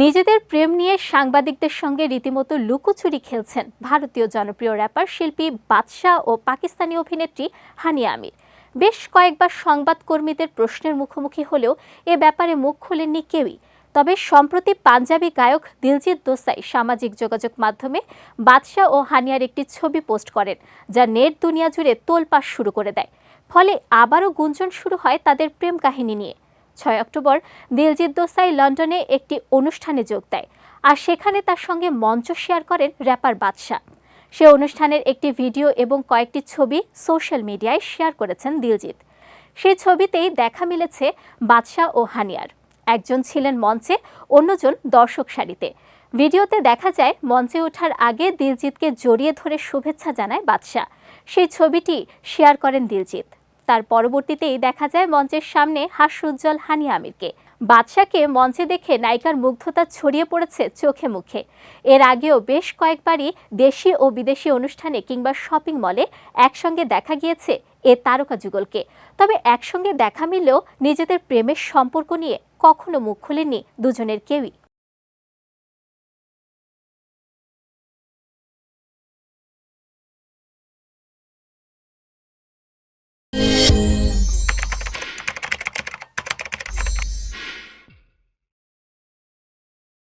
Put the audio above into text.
নিজেদের প্রেম নিয়ে সাংবাদিকদের সঙ্গে রীতিমতো লুকোচুরি খেলছেন ভারতীয় জনপ্রিয় র্যাপার শিল্পী, বাদশাহ ও পাকিস্তানি অভিনেত্রী হানিয়া আমির। বেশ কয়েকবার সংবাদকর্মীদের প্রশ্নের মুখোমুখি হলেও এ ব্যাপারে মুখ খোলেননি কেউই। তবে সম্প্রতি পাঞ্জাবি গায়ক দিলজিৎ দোসাই সামাজিক যোগাযোগ মাধ্যমে বাদশাহ ও হানিয়ার একটি ছবি পোস্ট করেন, যা নেট দুনিয়া জুড়ে তোলপাড় শুরু করে দেয়। ফলে আবারও গুঞ্জন শুরু হয় তাদের প্রেম কাহিনী নিয়ে। ছয় অক্টোবর দিলজিৎ দোসাই লন্ডনে একটি অনুষ্ঠানে যোগ দেয় আর সেখানে তার সঙ্গে মঞ্চ শেয়ার করেন র্যাপার বাদশাহ। সে অনুষ্ঠানের একটি ভিডিও এবং কয়েকটি ছবি সোশ্যাল মিডিয়ায় শেয়ার করেছেন দিলজিৎ। সেই ছবিতেই দেখা মিলেছে বাদশাহ ও হানিয়ার। একজন ছিলেন মঞ্চে, অন্যজন দর্শক সারিতে। ভিডিওতে দেখা যায়, মঞ্চে ওঠার আগে দিলজিৎকে জড়িয়ে ধরে শুভেচ্ছা জানায় বাদশাহ। সেই ছবিটি শেয়ার করেন দিলজিৎ। তার পরবর্তীতেই দেখা যায় মঞ্চের সামনে হাস্যোজ্জ্বল হানি আমিরকে। বাদশাকে মঞ্চে দেখে নায়িকার মুগ্ধতা ছড়িয়ে পড়েছে চোখে মুখে। এর আগেও বেশ কয়েকবারই দেশি ও বিদেশি অনুষ্ঠানে কিংবা শপিং মলে একসঙ্গে দেখা গিয়েছে এ তারকা যুগলকে। তবে একসঙ্গে দেখা মিললেও নিজেদের প্রেমের সম্পর্ক নিয়ে কখনো মুখ খোলেননি দুজনের কেউই।